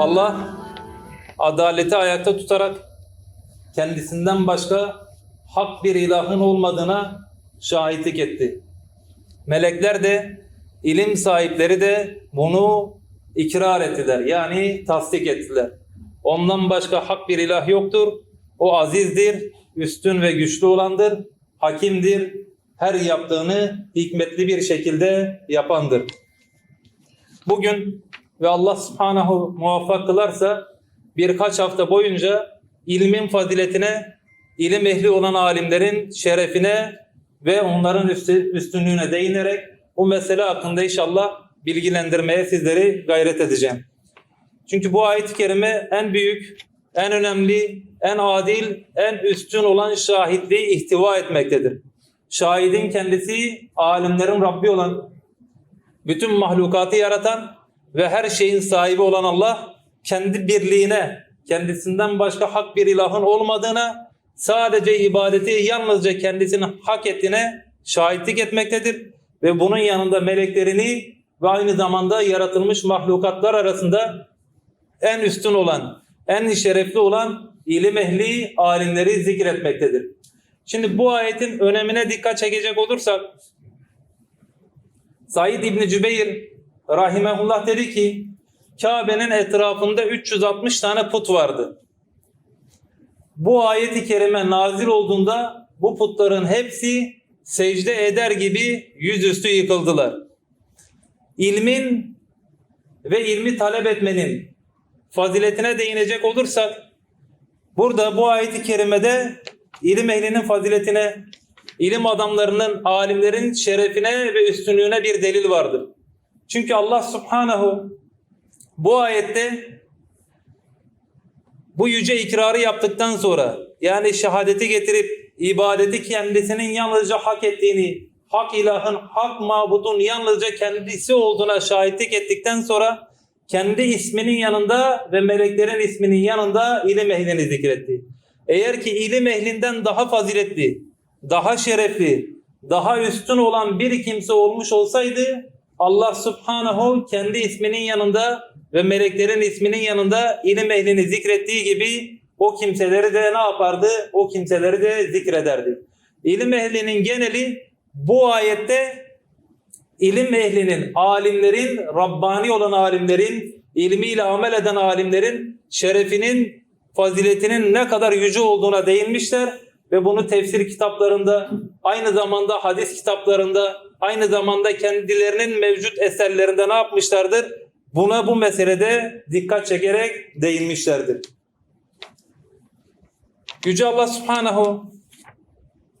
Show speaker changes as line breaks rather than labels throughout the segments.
Allah adaleti ayakta tutarak kendisinden başka hak bir ilahın olmadığına şahitlik etti. Melekler de ilim sahipleri de bunu ikrar ettiler. Yani tasdik ettiler. Ondan başka hak bir ilah yoktur. O azizdir, üstün ve güçlü olandır, hakimdir, her yaptığını hikmetli bir şekilde yapandır. Bugün ve Allah subhanahu muvaffak kılarsa birkaç hafta boyunca ilmin faziletine, ilim ehli olan alimlerin şerefine ve onların üstü- üstünlüğüne değinerek bu mesele hakkında inşallah bilgilendirmeye sizleri gayret edeceğim. Çünkü bu ayet-i kerime en büyük, en önemli, en adil, en üstün olan şahitliği ihtiva etmektedir. Şahidin kendisi alimlerin Rabbi olan, bütün mahlukatı yaratan ve her şeyin sahibi olan Allah kendi birliğine, kendisinden başka hak bir ilahın olmadığına, sadece ibadeti yalnızca kendisinin hak ettiğine şahitlik etmektedir. Ve bunun yanında meleklerini ve aynı zamanda yaratılmış mahlukatlar arasında en üstün olan, en şerefli olan ilim ehli alimleri zikretmektedir. Şimdi bu ayetin önemine dikkat çekecek olursak Said İbni Cübeyr rahimehullah dedi ki Kabe'nin etrafında 360 tane put vardı. Bu ayeti kerime nazil olduğunda bu putların hepsi secde eder gibi yüzüstü yıkıldılar. İlmin ve ilmi talep etmenin faziletine değinecek olursak burada bu ayeti kerimede ilim ehlinin faziletine, ilim adamlarının, alimlerin şerefine ve üstünlüğüne bir delil vardır. Çünkü Allah subhanahu bu ayette bu yüce ikrarı yaptıktan sonra yani şehadeti getirip ibadeti kendisinin yalnızca hak ettiğini, hak ilahın, hak mabudun yalnızca kendisi olduğuna şahitlik ettikten sonra kendi isminin yanında ve meleklerin isminin yanında ilim ehlini zikretti. Eğer ki ilim ehlinden daha faziletli, daha şerefli, daha üstün olan bir kimse olmuş olsaydı Allah subhanahu kendi isminin yanında ve meleklerin isminin yanında ilim ehlini zikrettiği gibi o kimseleri de ne yapardı? O kimseleri de zikrederdi. İlim ehlinin geneli bu ayette ilim ehlinin, alimlerin, Rabbani olan alimlerin, ilmiyle amel eden alimlerin şerefinin, faziletinin ne kadar yüce olduğuna değinmişler ve bunu tefsir kitaplarında, aynı zamanda hadis kitaplarında, aynı zamanda kendilerinin mevcut eserlerinde ne yapmışlardır? Buna bu meselede dikkat çekerek değinmişlerdir. Yüce Allah Subhanahu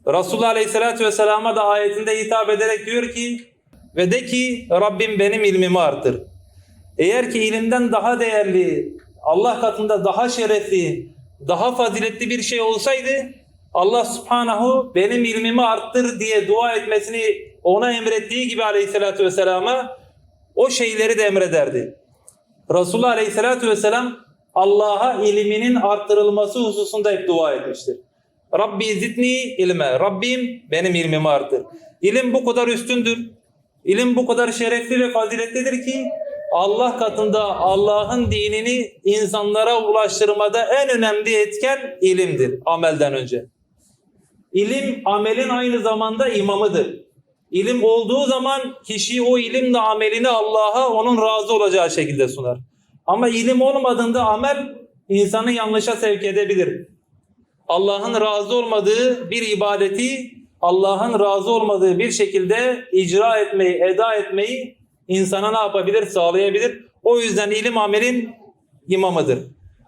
Resulullah Aleyhisselatü Vesselam'a da ayetinde hitap ederek diyor ki ve de ki Rabbim benim ilmimi artır. Eğer ki ilimden daha değerli, Allah katında daha şerefli, daha faziletli bir şey olsaydı Allah subhanahu benim ilmimi arttır diye dua etmesini ona emrettiği gibi aleyhissalatü vesselama o şeyleri de emrederdi. Resulullah aleyhissalatü vesselam Allah'a ilminin arttırılması hususunda hep dua etmiştir. Rabbi zidni ilme. Rabbim benim ilmimi artır. İlim bu kadar üstündür. İlim bu kadar şerefli ve faziletlidir ki Allah katında Allah'ın dinini insanlara ulaştırmada en önemli etken ilimdir amelden önce. İlim amelin aynı zamanda imamıdır. İlim olduğu zaman kişi o ilimle amelini Allah'a onun razı olacağı şekilde sunar. Ama ilim olmadığında amel insanı yanlışa sevk edebilir. Allah'ın razı olmadığı bir ibadeti Allah'ın razı olmadığı bir şekilde icra etmeyi, eda etmeyi insana ne yapabilir? Sağlayabilir. O yüzden ilim amelin imamıdır.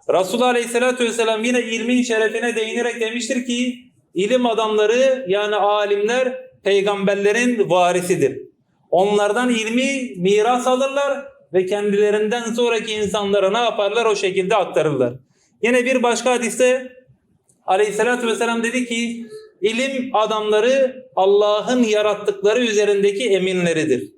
Resulullah Aleyhisselatü Vesselam yine ilmin şerefine değinerek demiştir ki ilim adamları yani alimler peygamberlerin varisidir. Onlardan ilmi miras alırlar ve kendilerinden sonraki insanlara ne yaparlar? O şekilde aktarırlar. Yine bir başka hadiste Aleyhisselatü Vesselam dedi ki ilim adamları Allah'ın yarattıkları üzerindeki eminleridir.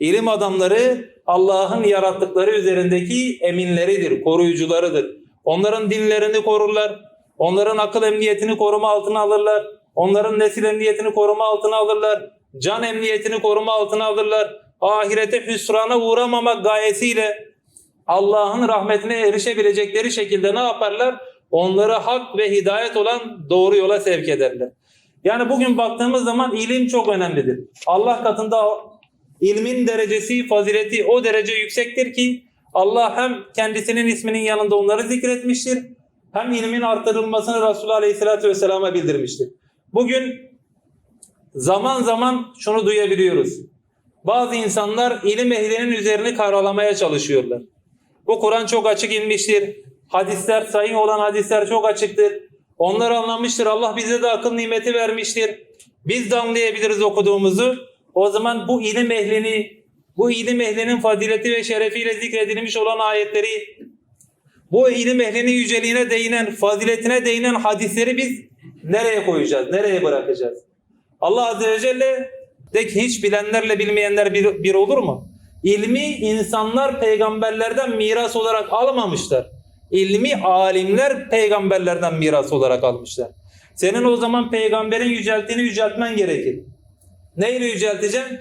İlim adamları Allah'ın yarattıkları üzerindeki eminleridir, koruyucularıdır. Onların dinlerini korurlar, onların akıl emniyetini koruma altına alırlar, onların nesil emniyetini koruma altına alırlar, can emniyetini koruma altına alırlar, ahirete hüsrana uğramamak gayesiyle Allah'ın rahmetine erişebilecekleri şekilde ne yaparlar? Onları hak ve hidayet olan doğru yola sevk ederler. Yani bugün baktığımız zaman ilim çok önemlidir. Allah katında ilmin derecesi, fazileti o derece yüksektir ki Allah hem kendisinin isminin yanında onları zikretmiştir hem ilmin artırılmasını Resulullah Aleyhisselatü Vesselam'a bildirmiştir. Bugün zaman zaman şunu duyabiliyoruz. Bazı insanlar ilim ehlinin üzerini karalamaya çalışıyorlar. Bu Kur'an çok açık inmiştir. Hadisler, sahih olan hadisler çok açıktır. Onları anlamıştır. Allah bize de akıl nimeti vermiştir. Biz de anlayabiliriz okuduğumuzu. O zaman bu ilim ehlini, bu ilim ehlinin fazileti ve şerefiyle zikredilmiş olan ayetleri, bu ilim ehlinin yüceliğine değinen, faziletine değinen hadisleri biz nereye koyacağız, nereye bırakacağız? Allah Azze ve Celle de ki hiç bilenlerle bilmeyenler bir, bir olur mu? İlmi insanlar peygamberlerden miras olarak almamışlar. İlmi alimler peygamberlerden miras olarak almışlar. Senin o zaman peygamberin yücelttiğini yüceltmen gerekir. Neyle yücelteceksin?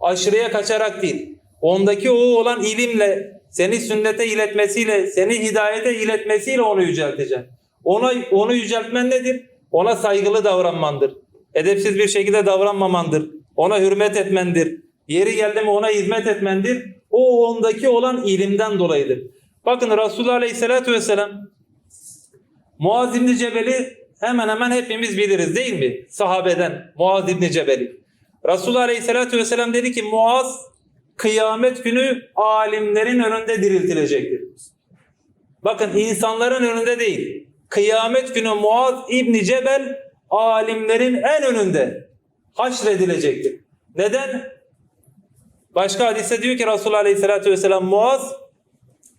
Aşırıya kaçarak değil. Ondaki o olan ilimle, seni sünnete iletmesiyle, seni hidayete iletmesiyle onu yücelteceksin. Ona, onu yüceltmen nedir? Ona saygılı davranmandır. Edepsiz bir şekilde davranmamandır. Ona hürmet etmendir. Yeri geldi mi ona hizmet etmendir. O ondaki olan ilimden dolayıdır. Bakın Resulullah Aleyhisselatü Vesselam Muaz İbni Cebel'i hemen hemen hepimiz biliriz değil mi? Sahabeden Muaz İbni Cebel'i. Resulullah Aleyhisselatü Vesselam dedi ki Muaz kıyamet günü alimlerin önünde diriltilecektir. Bakın insanların önünde değil. Kıyamet günü Muaz İbni Cebel alimlerin en önünde haşredilecektir. Neden? Başka hadiste diyor ki Resulullah Aleyhisselatü Vesselam Muaz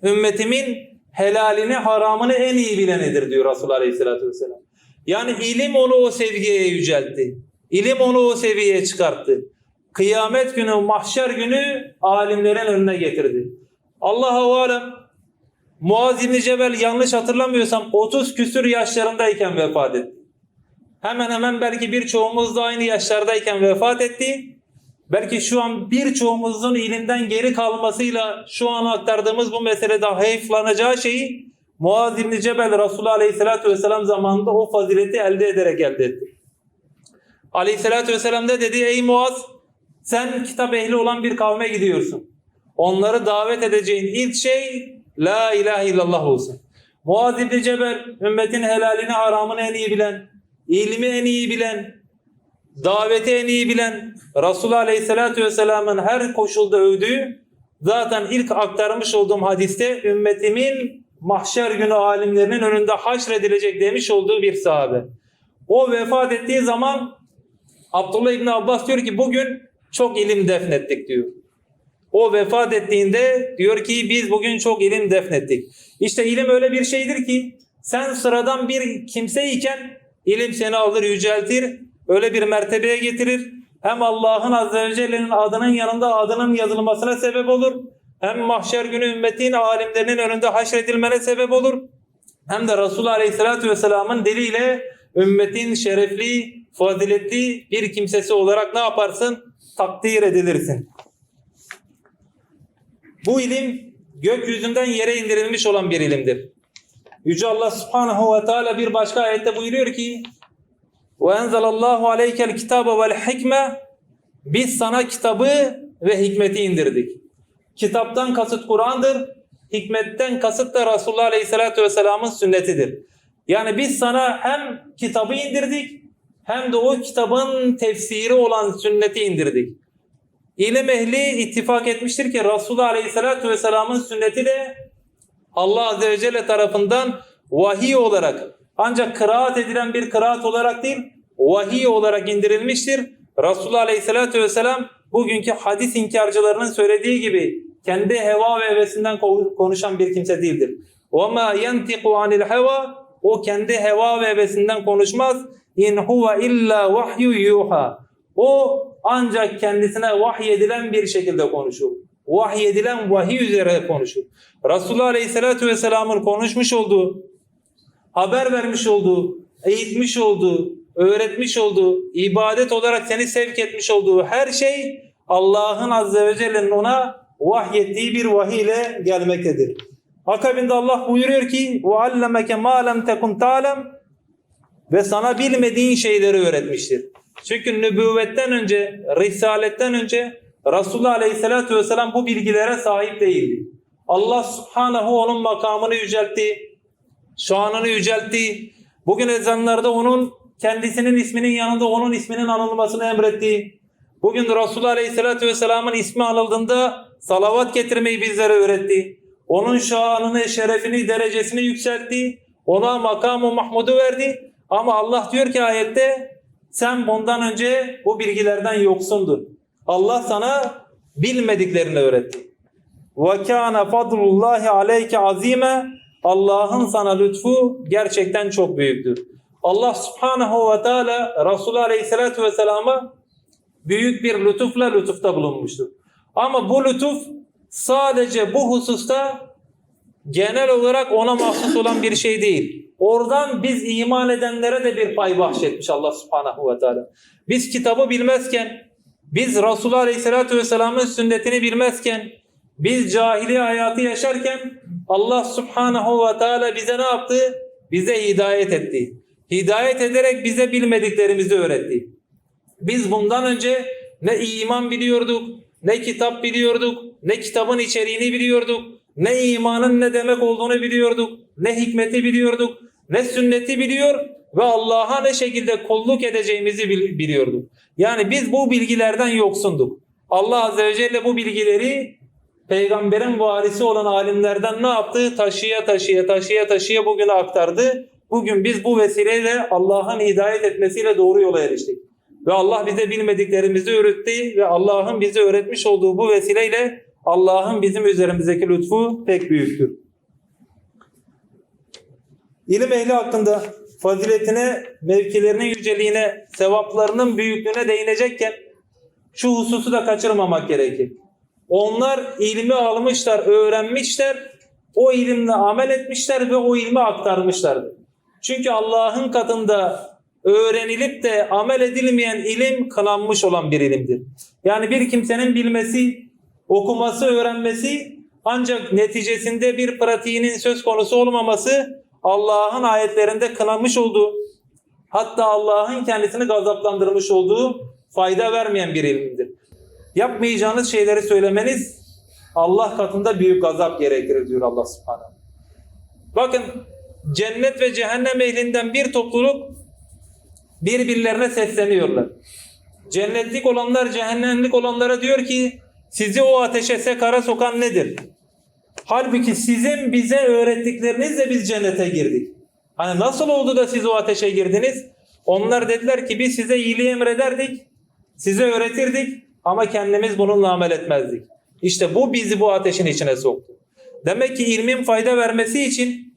ümmetimin helalini haramını en iyi bilenidir diyor Resulullah Aleyhisselatü Vesselam. Yani ilim onu o seviyeye yüceltti. İlim onu o seviyeye çıkarttı. Kıyamet günü, mahşer günü alimlerin önüne getirdi. Allahu alem Muaz İbni Cebel yanlış hatırlamıyorsam 30 küsür yaşlarındayken vefat etti. Hemen hemen belki birçoğumuz da aynı yaşlardayken vefat etti. Belki şu an birçoğumuzun ilimden geri kalmasıyla şu an aktardığımız bu meselede hayıflanacağı şeyi Muaz İbni Cebel Resulullah Aleyhisselatü Vesselam zamanında o fazileti elde ederek elde etti. Aleyhisselatü Vesselam da dedi ey Muaz sen kitap ehli olan bir kavme gidiyorsun. Onları davet edeceğin ilk şey La ilahe illallah olsun. Muaz İbni Cebel ümmetin helalini haramını en iyi bilen, ilmi en iyi bilen, daveti en iyi bilen, Resulullah Aleyhisselatü Vesselam'ın her koşulda övdüğü, zaten ilk aktarmış olduğum hadiste ümmetimin mahşer günü alimlerinin önünde haşredilecek demiş olduğu bir sahabe. O vefat ettiği zaman Abdullah İbni Abbas diyor ki bugün çok ilim defnettik diyor. O vefat ettiğinde diyor ki biz bugün çok ilim defnettik. İşte ilim öyle bir şeydir ki sen sıradan bir kimseyken ilim seni alır yüceltir. Öyle bir mertebeye getirir. Hem Allah'ın Azze ve Celle'nin adının yanında adının yazılmasına sebep olur. Hem mahşer günü ümmetin alimlerinin önünde haşredilmene sebep olur. Hem de Resulullah Aleyhisselatü Vesselam'ın diliyle ümmetin şerefli, faziletli bir kimsesi olarak ne yaparsın? Takdir edilirsin. Bu ilim gökyüzünden yere indirilmiş olan bir ilimdir. Yüce Allah Subhanahu ve Teala bir başka ayette buyuruyor ki ve enzelallahu aleykel kitabe vel hikme biz sana kitabı ve hikmeti indirdik. Kitaptan kasıt Kur'an'dır. Hikmetten kasıt da Resulullah Aleyhisselatü Vesselam'ın sünnetidir. Yani biz sana hem kitabı indirdik hem de o kitabın tefsiri olan sünneti indirdik. İlim ehli ittifak etmiştir ki Resulullah Aleyhisselatü Vesselam'ın sünneti de Allah Azze ve Celle tarafından vahiy olarak ancak kıraat edilen bir kıraat olarak değil vahiy olarak indirilmiştir. Resulullah Aleyhisselatü Vesselam bugünkü hadis inkarcılarının söylediği gibi kendi heva ve hevesinden konuşan bir kimse değildir. وَمَا يَنْتِقُ عَنِ الْهَوَى O kendi heva ve hevesinden konuşmaz. اِنْ هُوَ اِلَّا وَحْيُ يُوحَى O ancak kendisine vahyedilen bir şekilde konuşur. Vahyedilen vahiy üzere konuşur. Resulullah Aleyhisselatü Vesselam'ın konuşmuş olduğu, haber vermiş olduğu, eğitmiş olduğu, öğretmiş olduğu, ibadet olarak seni sevk etmiş olduğu her şey Allah'ın Azze ve Celle'nin ona vahyettiği bir vahiy ile gelmektedir. Akabinde Allah buyuruyor ki وَعَلَّمَكَ مَا لَمْ تَكُنْ تَعْلَمْ ve sana bilmediğin şeyleri öğretmiştir. Çünkü nübüvvetten önce, risaletten önce Resulullah Aleyhisselatü Vesselam bu bilgilere sahip değildi. Allah Subhanahu onun makamını yüceltti, şanını yüceltti. Bugün ezanlarda onun kendisinin isminin yanında onun isminin anılmasını emretti. Bugün Resulullah Aleyhisselatü Vesselam'ın ismi anıldığında salavat getirmeyi bizlere öğretti. Onun şanını, şerefini, derecesini yükseltti. Ona makamı Mahmud'u verdi. Ama Allah diyor ki ayette sen bundan önce bu bilgilerden yoksundun. Allah sana bilmediklerini öğretti. Ve kana fadlullahi aleyke azime. Allah'ın sana lütfu gerçekten çok büyüktür. Allah subhanahu ve teala Resulullah aleyhissalatu vesselama büyük bir lütufla lütufta bulunmuştur. Ama bu lütuf sadece bu hususta genel olarak ona mahsus olan bir şey değil. Oradan biz iman edenlere de bir pay bahşetmiş Allah subhanahu ve teala. Biz kitabı bilmezken, biz Resulullah aleyhissalatü vesselamın sünnetini bilmezken, biz cahiliye hayatı yaşarken Allah subhanahu ve teala bize ne yaptı? Bize hidayet etti. Hidayet ederek bize bilmediklerimizi öğretti. Biz bundan önce ne iman biliyorduk, ne kitap biliyorduk, ne kitabın içeriğini biliyorduk, ne imanın ne demek olduğunu biliyorduk, ne hikmeti biliyorduk, ne sünneti biliyor ve Allah'a ne şekilde kulluk edeceğimizi bil- biliyorduk. Yani biz bu bilgilerden yoksunduk. Allah Azze ve Celle bu bilgileri peygamberin varisi olan alimlerden ne yaptı? Taşıya taşıya taşıya taşıya bugüne aktardı. Bugün biz bu vesileyle Allah'ın hidayet etmesiyle doğru yola eriştik. Ve Allah bize bilmediklerimizi öğretti ve Allah'ın bize öğretmiş olduğu bu vesileyle Allah'ın bizim üzerimizdeki lütfu pek büyüktür. İlim ehli hakkında faziletine, mevkilerinin yüceliğine, sevaplarının büyüklüğüne değinecekken şu hususu da kaçırmamak gerekir. Onlar ilmi almışlar, öğrenmişler, o ilimle amel etmişler ve o ilmi aktarmışlardır. Çünkü Allah'ın katında öğrenilip de amel edilmeyen ilim kınanmış olan bir ilimdir. Yani bir kimsenin bilmesi, okuması, öğrenmesi ancak neticesinde bir pratiğinin söz konusu olmaması Allah'ın ayetlerinde kınamış olduğu hatta Allah'ın kendisini gazaplandırmış olduğu fayda vermeyen bir ilimdir. Yapmayacağınız şeyleri söylemeniz Allah katında büyük gazap gerektirir diyor Allah subhanahu. Bakın cennet ve cehennem ehlinden bir topluluk birbirlerine sesleniyorlar. Cennetlik olanlar cehennemlik olanlara diyor ki sizi o ateşe sekara sokan nedir? Halbuki sizin bize öğrettiklerinizle biz cennete girdik. Hani nasıl oldu da siz o ateşe girdiniz? Onlar dediler ki biz size iyiliği emrederdik, size öğretirdik ama kendimiz bununla amel etmezdik. İşte bu bizi bu ateşin içine soktu. Demek ki ilmin fayda vermesi için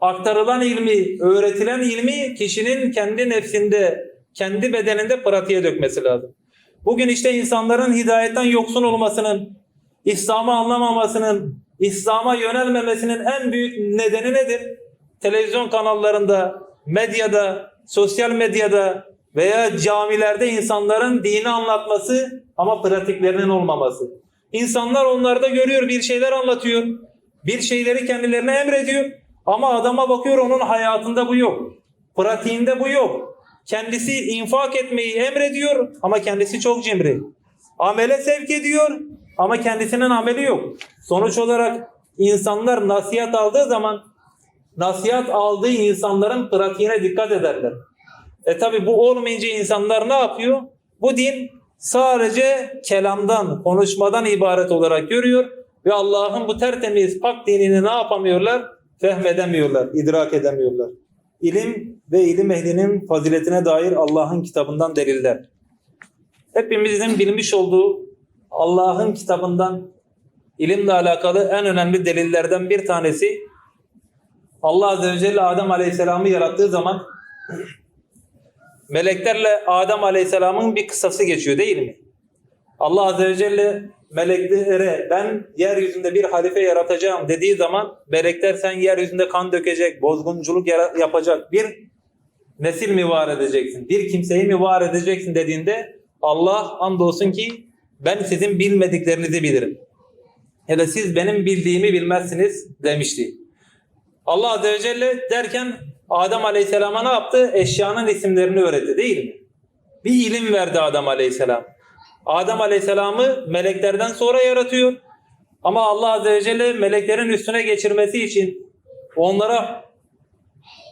aktarılan ilmi, öğretilen ilmi kişinin kendi nefsinde, kendi bedeninde pratiğe dökmesi lazım. Bugün işte insanların hidayetten yoksun olmasının, İslam'ı anlamamasının, İslam'a yönelmemesinin en büyük nedeni nedir? Televizyon kanallarında, medyada, sosyal medyada veya camilerde insanların dini anlatması ama pratiklerinin olmaması. İnsanlar onlarda görüyor bir şeyler anlatıyor. Bir şeyleri kendilerine emrediyor. Ama adama bakıyor onun hayatında bu yok. Pratiğinde bu yok. Kendisi infak etmeyi emrediyor ama kendisi çok cimri. Amele sevk ediyor ama kendisinin ameli yok. Sonuç olarak insanlar nasihat aldığı zaman nasihat aldığı insanların pratiğine dikkat ederler. E tabi bu olmayınca insanlar ne yapıyor? Bu din sadece kelamdan, konuşmadan ibaret olarak görüyor ve Allah'ın bu tertemiz pak dinini ne yapamıyorlar? Fehmedemiyorlar, idrak edemiyorlar. İlim ve ilim ehlinin faziletine dair Allah'ın kitabından deliller. Hepimizin bilmiş olduğu Allah'ın kitabından ilimle alakalı en önemli delillerden bir tanesi Allah Azze ve Celle Adem Aleyhisselam'ı yarattığı zaman meleklerle Adem Aleyhisselam'ın bir kısası geçiyor değil mi? Allah Azze ve Celle meleklere ben yeryüzünde bir halife yaratacağım dediği zaman melekler sen yeryüzünde kan dökecek, bozgunculuk yapacak bir nesil mi var edeceksin, bir kimseyi mi var edeceksin dediğinde Allah andolsun ki ben sizin bilmediklerinizi bilirim. Hele siz benim bildiğimi bilmezsiniz demişti. Allah Azze ve Celle derken Adem Aleyhisselam'a ne yaptı? Eşyanın isimlerini öğretti değil mi? Bir ilim verdi Adem Aleyhisselam. Adem Aleyhisselam'ı meleklerden sonra yaratıyor. Ama Allah Azze ve Celle meleklerin üstüne geçirmesi için onlara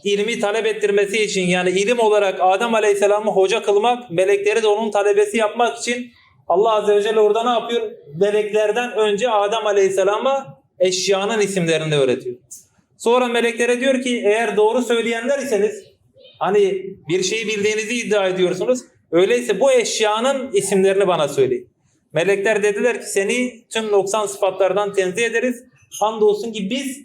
ilmi talep ettirmesi için yani ilim olarak Adem Aleyhisselam'ı hoca kılmak, melekleri de onun talebesi yapmak için Allah Azze ve Celle orada ne yapıyor? Meleklerden önce Adem Aleyhisselam'a eşyanın isimlerini öğretiyor. Sonra meleklere diyor ki eğer doğru söyleyenler iseniz hani bir şeyi bildiğinizi iddia ediyorsunuz. Öyleyse bu eşyanın isimlerini bana söyleyin. Melekler dediler ki seni tüm noksan sıfatlardan tenzih ederiz. Hamdolsun ki biz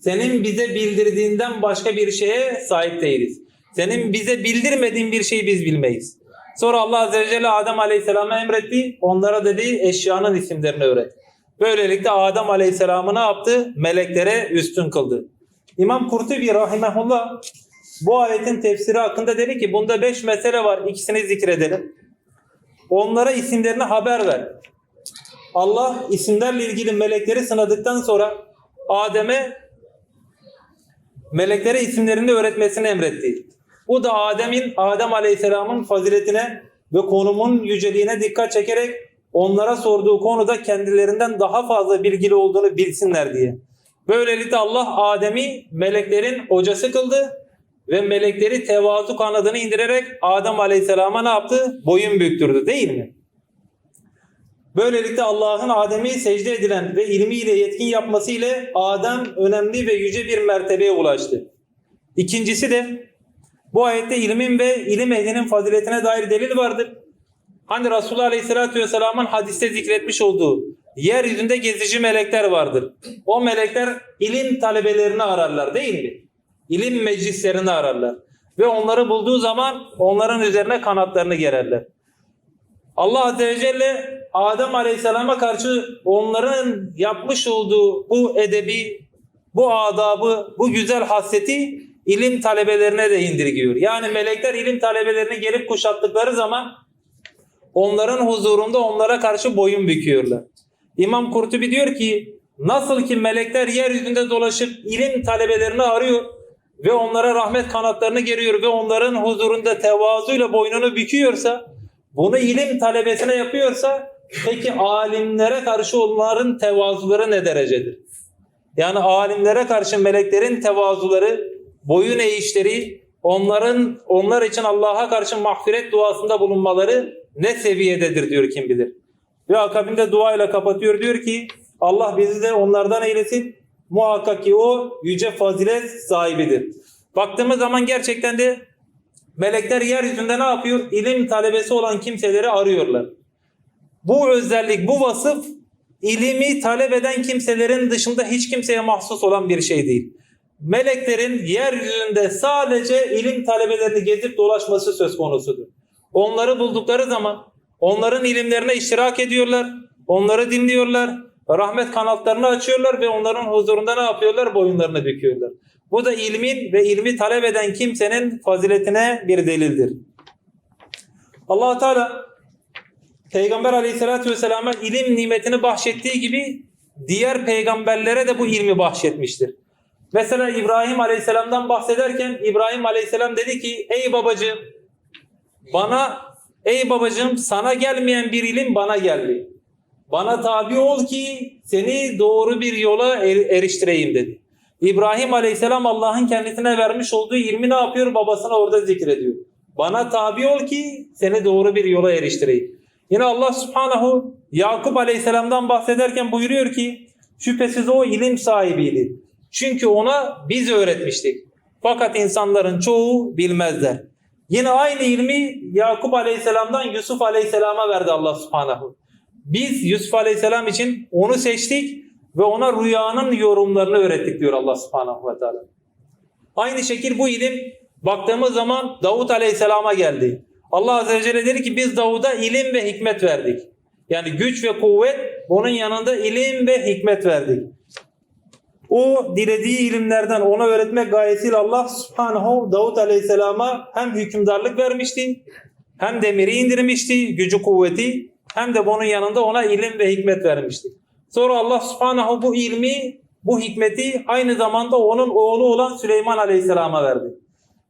senin bize bildirdiğinden başka bir şeye sahip değiliz. Senin bize bildirmediğin bir şeyi biz bilmeyiz. Sonra Allah Azze ve Celle Adem Aleyhisselam'a emretti. Onlara dedi eşyanın isimlerini öğret. Böylelikle Adem Aleyhisselam'ı ne yaptı? Meleklere üstün kıldı. İmam Kurtubi Rahimehullah bu ayetin tefsiri hakkında dedi ki bunda beş mesele var. İkisini zikredelim. Onlara isimlerini haber ver. Allah isimlerle ilgili melekleri sınadıktan sonra Adem'e meleklere isimlerini öğretmesini emretti. Bu da Adem'in Adem Aleyhisselam'ın faziletine ve konumun yüceliğine dikkat çekerek onlara sorduğu konuda kendilerinden daha fazla bilgili olduğunu bilsinler diye. Böylelikle Allah Adem'i meleklerin hocası kıldı ve melekleri tevazu kanadını indirerek Adem Aleyhisselam'a ne yaptı? Boyun büktürdü değil mi? Böylelikle Allah'ın Adem'i secde edilen ve ilmiyle yetkin yapması ile Adem önemli ve yüce bir mertebeye ulaştı. İkincisi de bu ayette ilmin ve ilim ehlinin faziletine dair delil vardır. Hani Resulullah Aleyhisselatü Vesselam'ın hadiste zikretmiş olduğu yeryüzünde gezici melekler vardır. O melekler ilim talebelerini ararlar değil mi? İlim meclislerini ararlar. Ve onları bulduğu zaman onların üzerine kanatlarını gererler. Allah Azze ve Celle Adem Aleyhisselam'a karşı onların yapmış olduğu bu edebi, bu adabı, bu güzel hasreti ilim talebelerine de indirgiyor. Yani melekler ilim talebelerini gelip kuşattıkları zaman onların huzurunda onlara karşı boyun büküyorlar. İmam Kurtubi diyor ki nasıl ki melekler yeryüzünde dolaşıp ilim talebelerini arıyor ve onlara rahmet kanatlarını geriyor ve onların huzurunda tevazuyla boynunu büküyorsa bunu ilim talebesine yapıyorsa peki alimlere karşı onların tevazuları ne derecedir? Yani alimlere karşı meleklerin tevazuları, boyun eğişleri, onların onlar için Allah'a karşı mağfiret duasında bulunmaları ne seviyededir diyor kim bilir. Ve akabinde duayla kapatıyor diyor ki Allah bizi de onlardan eylesin. Muhakkak ki o yüce fazilet sahibidir. Baktığımız zaman gerçekten de melekler yeryüzünde ne yapıyor? İlim talebesi olan kimseleri arıyorlar. Bu özellik, bu vasıf ilimi talep eden kimselerin dışında hiç kimseye mahsus olan bir şey değil. Meleklerin yeryüzünde sadece ilim talebelerini gezip dolaşması söz konusudur. Onları buldukları zaman onların ilimlerine iştirak ediyorlar, onları dinliyorlar, rahmet kanatlarını açıyorlar ve onların huzurunda ne yapıyorlar? Boyunlarını büküyorlar. Bu da ilmin ve ilmi talep eden kimsenin faziletine bir delildir. allah Teala Peygamber aleyhissalatü vesselam'a ilim nimetini bahşettiği gibi diğer peygamberlere de bu ilmi bahşetmiştir. Mesela İbrahim aleyhisselamdan bahsederken İbrahim aleyhisselam dedi ki ey babacığım bana ey babacığım sana gelmeyen bir ilim bana geldi. Bana tabi ol ki seni doğru bir yola er- eriştireyim dedi. İbrahim aleyhisselam Allah'ın kendisine vermiş olduğu ilmi ne yapıyor? Babasına orada zikrediyor. Bana tabi ol ki seni doğru bir yola eriştireyim. Yine Allah subhanahu Yakup aleyhisselamdan bahsederken buyuruyor ki şüphesiz o ilim sahibiydi. Çünkü ona biz öğretmiştik. Fakat insanların çoğu bilmezler. Yine aynı ilmi Yakup aleyhisselamdan Yusuf aleyhisselama verdi Allah subhanahu. Biz Yusuf aleyhisselam için onu seçtik ve ona rüyanın yorumlarını öğrettik diyor Allah subhanahu ve teala. Aynı şekil bu ilim baktığımız zaman Davut aleyhisselama geldi. Allah azze ve celle dedi ki biz Davud'a ilim ve hikmet verdik. Yani güç ve kuvvet bunun yanında ilim ve hikmet verdik. O dilediği ilimlerden ona öğretmek gayesiyle Allah subhanahu Davut aleyhisselama hem hükümdarlık vermişti hem demiri indirmişti gücü kuvveti hem de bunun yanında ona ilim ve hikmet vermişti. Sonra Allah subhanahu bu ilmi, bu hikmeti aynı zamanda onun oğlu olan Süleyman aleyhisselama verdi.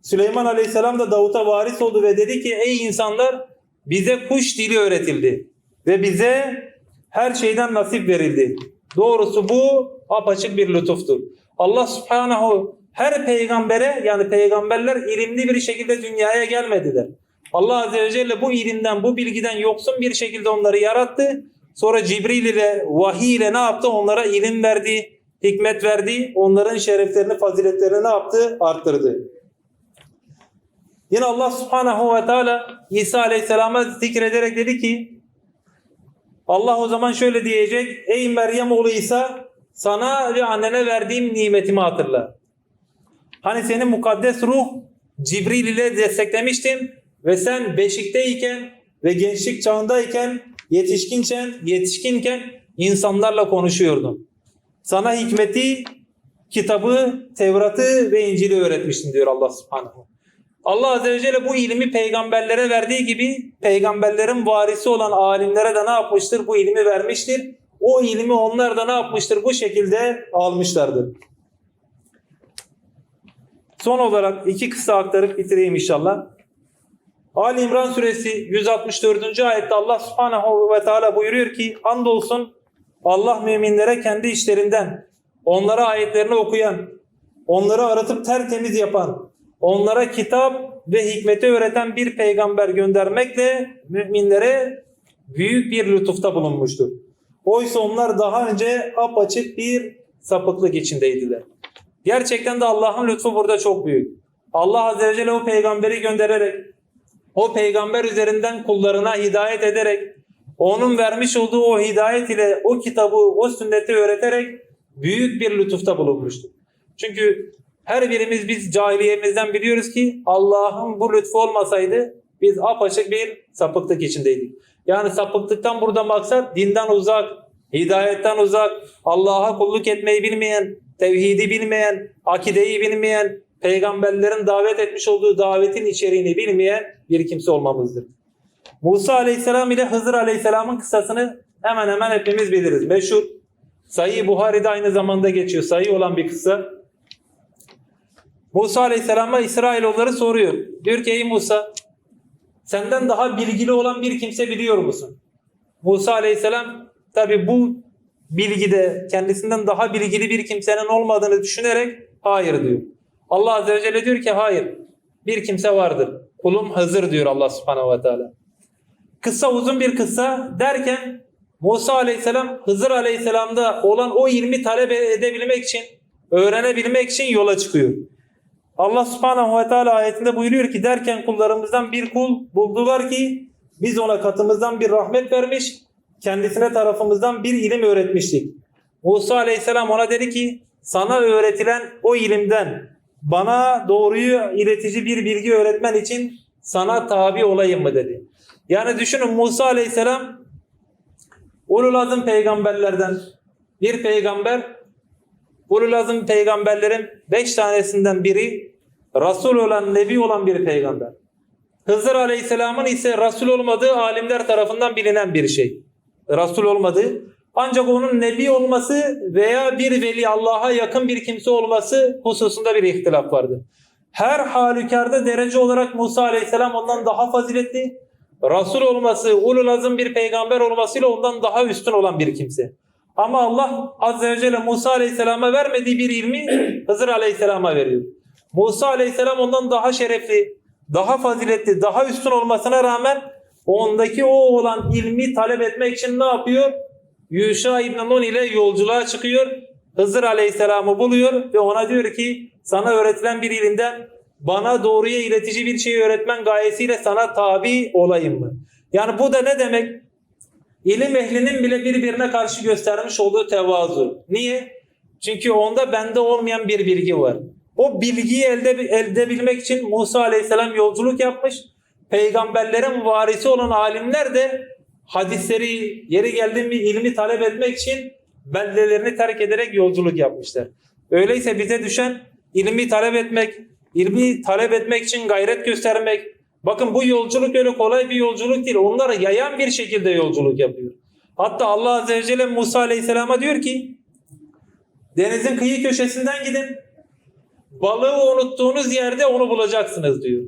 Süleyman aleyhisselam da Davut'a varis oldu ve dedi ki ey insanlar bize kuş dili öğretildi ve bize her şeyden nasip verildi. Doğrusu bu apaçık bir lütuftur. Allah subhanahu her peygambere yani peygamberler ilimli bir şekilde dünyaya gelmediler. Allah azze ve celle bu ilimden bu bilgiden yoksun bir şekilde onları yarattı. Sonra Cibril ile vahiy ile ne yaptı? Onlara ilim verdi, hikmet verdi. Onların şereflerini, faziletlerini ne yaptı? Arttırdı. Yine Allah subhanahu ve teala İsa aleyhisselama zikrederek dedi ki Allah o zaman şöyle diyecek. Ey Meryem oğlu İsa sana ve annene verdiğim nimetimi hatırla. Hani seni mukaddes ruh Cibril ile desteklemiştim ve sen beşikteyken ve gençlik çağındayken yetişkinken, yetişkinken insanlarla konuşuyordun. Sana hikmeti, kitabı, Tevrat'ı ve İncil'i öğretmiştim diyor Allah subhanahu. Allah Azze ve Celle bu ilmi peygamberlere verdiği gibi peygamberlerin varisi olan alimlere de ne yapmıştır? Bu ilmi vermiştir. O ilmi onlar da ne yapmıştır? Bu şekilde almışlardır. Son olarak iki kısa aktarıp bitireyim inşallah. Ali İmran suresi 164. ayette Allah subhanahu ve teala buyuruyor ki andolsun Allah müminlere kendi işlerinden onlara ayetlerini okuyan, onları aratıp tertemiz yapan, onlara kitap ve hikmeti öğreten bir peygamber göndermekle müminlere büyük bir lütufta bulunmuştur. Oysa onlar daha önce apaçık bir sapıklık içindeydiler. Gerçekten de Allah'ın lütfu burada çok büyük. Allah Azze ve Celle o peygamberi göndererek, o peygamber üzerinden kullarına hidayet ederek, onun vermiş olduğu o hidayet ile o kitabı, o sünneti öğreterek büyük bir lütufta bulunmuştur. Çünkü her birimiz biz cahiliyemizden biliyoruz ki Allah'ın bu lütfu olmasaydı biz apaçık bir sapıklık içindeydik. Yani sapıklıktan burada maksat dinden uzak, hidayetten uzak, Allah'a kulluk etmeyi bilmeyen, tevhidi bilmeyen, akideyi bilmeyen, peygamberlerin davet etmiş olduğu davetin içeriğini bilmeyen bir kimse olmamızdır. Musa aleyhisselam ile Hızır aleyhisselamın kıssasını hemen hemen hepimiz biliriz. Meşhur. Sahih Buhari'de aynı zamanda geçiyor. Sahih olan bir kıssa. Musa aleyhisselama İsrailoğulları soruyor. Diyor ki ey Musa senden daha bilgili olan bir kimse biliyor musun? Musa aleyhisselam tabi bu bilgide kendisinden daha bilgili bir kimsenin olmadığını düşünerek hayır diyor. Allah azze ve celle diyor ki hayır bir kimse vardır. Kulum Hızır diyor Allah subhanehu ve teala. Kısa uzun bir kısa derken Musa aleyhisselam Hızır aleyhisselamda olan o ilmi talep edebilmek için öğrenebilmek için yola çıkıyor. Allah subhanahu ve teala ayetinde buyuruyor ki derken kullarımızdan bir kul buldular ki biz ona katımızdan bir rahmet vermiş kendisine tarafımızdan bir ilim öğretmiştik. Musa aleyhisselam ona dedi ki sana öğretilen o ilimden bana doğruyu iletici bir bilgi öğretmen için sana tabi olayım mı dedi. Yani düşünün Musa aleyhisselam ulul azım peygamberlerden bir peygamber ulul azım peygamberlerin beş tanesinden biri Resul olan, Nebi olan bir peygamber. Hızır Aleyhisselam'ın ise Resul olmadığı alimler tarafından bilinen bir şey. Resul olmadığı. Ancak onun Nebi olması veya bir veli Allah'a yakın bir kimse olması hususunda bir ihtilaf vardı. Her halükarda derece olarak Musa Aleyhisselam ondan daha faziletli. Resul olması, ulul azım bir peygamber olmasıyla ondan daha üstün olan bir kimse. Ama Allah Azze ve Celle Musa Aleyhisselam'a vermediği bir ilmi Hızır Aleyhisselam'a veriyor. Musa Aleyhisselam ondan daha şerefli, daha faziletli, daha üstün olmasına rağmen ondaki o olan ilmi talep etmek için ne yapıyor? Yuşa İbn Nun ile yolculuğa çıkıyor. Hızır Aleyhisselam'ı buluyor ve ona diyor ki sana öğretilen bir ilimden bana doğruya iletici bir şeyi öğretmen gayesiyle sana tabi olayım mı? Yani bu da ne demek? İlim ehlinin bile birbirine karşı göstermiş olduğu tevazu. Niye? Çünkü onda bende olmayan bir bilgi var. O bilgiyi elde, elde edebilmek için Musa Aleyhisselam yolculuk yapmış. Peygamberlerin varisi olan alimler de hadisleri yeri geldi mi ilmi talep etmek için beldelerini terk ederek yolculuk yapmışlar. Öyleyse bize düşen ilmi talep etmek, ilmi talep etmek için gayret göstermek. Bakın bu yolculuk öyle kolay bir yolculuk değil. Onları yayan bir şekilde yolculuk yapıyor. Hatta Allah Azze ve Celle Musa Aleyhisselam'a diyor ki denizin kıyı köşesinden gidin. Balığı unuttuğunuz yerde onu bulacaksınız diyor.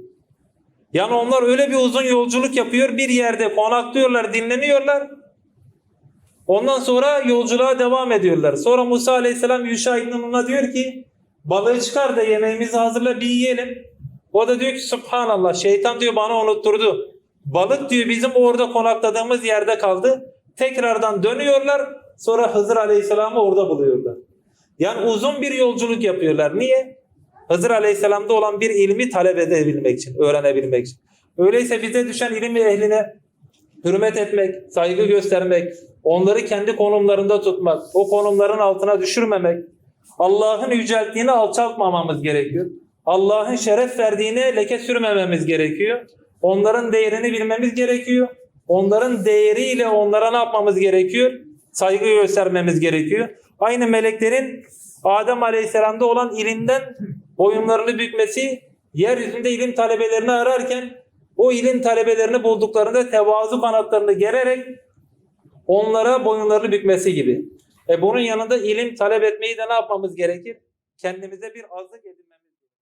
Yani onlar öyle bir uzun yolculuk yapıyor. Bir yerde konaklıyorlar, dinleniyorlar. Ondan sonra yolculuğa devam ediyorlar. Sonra Musa Aleyhisselam Yuşa İbn diyor ki balığı çıkar da yemeğimizi hazırla bir yiyelim. O da diyor ki Subhanallah şeytan diyor bana unutturdu. Balık diyor bizim orada konakladığımız yerde kaldı. Tekrardan dönüyorlar. Sonra Hızır Aleyhisselam'ı orada buluyorlar. Yani uzun bir yolculuk yapıyorlar. Niye? Hızır Aleyhisselam'da olan bir ilmi talep edebilmek için, öğrenebilmek için. Öyleyse bize düşen ilim ehline hürmet etmek, saygı göstermek, onları kendi konumlarında tutmak, o konumların altına düşürmemek, Allah'ın yücelttiğini alçaltmamamız gerekiyor. Allah'ın şeref verdiğine leke sürmememiz gerekiyor. Onların değerini bilmemiz gerekiyor. Onların değeriyle onlara ne yapmamız gerekiyor? Saygı göstermemiz gerekiyor. Aynı meleklerin Adem Aleyhisselam'da olan ilimden boyunlarını bükmesi, yeryüzünde ilim talebelerini ararken o ilim talebelerini bulduklarında tevazu kanatlarını gererek onlara boyunlarını bükmesi gibi. E bunun yanında ilim talep etmeyi de ne yapmamız gerekir? Kendimize bir azlık edinmemiz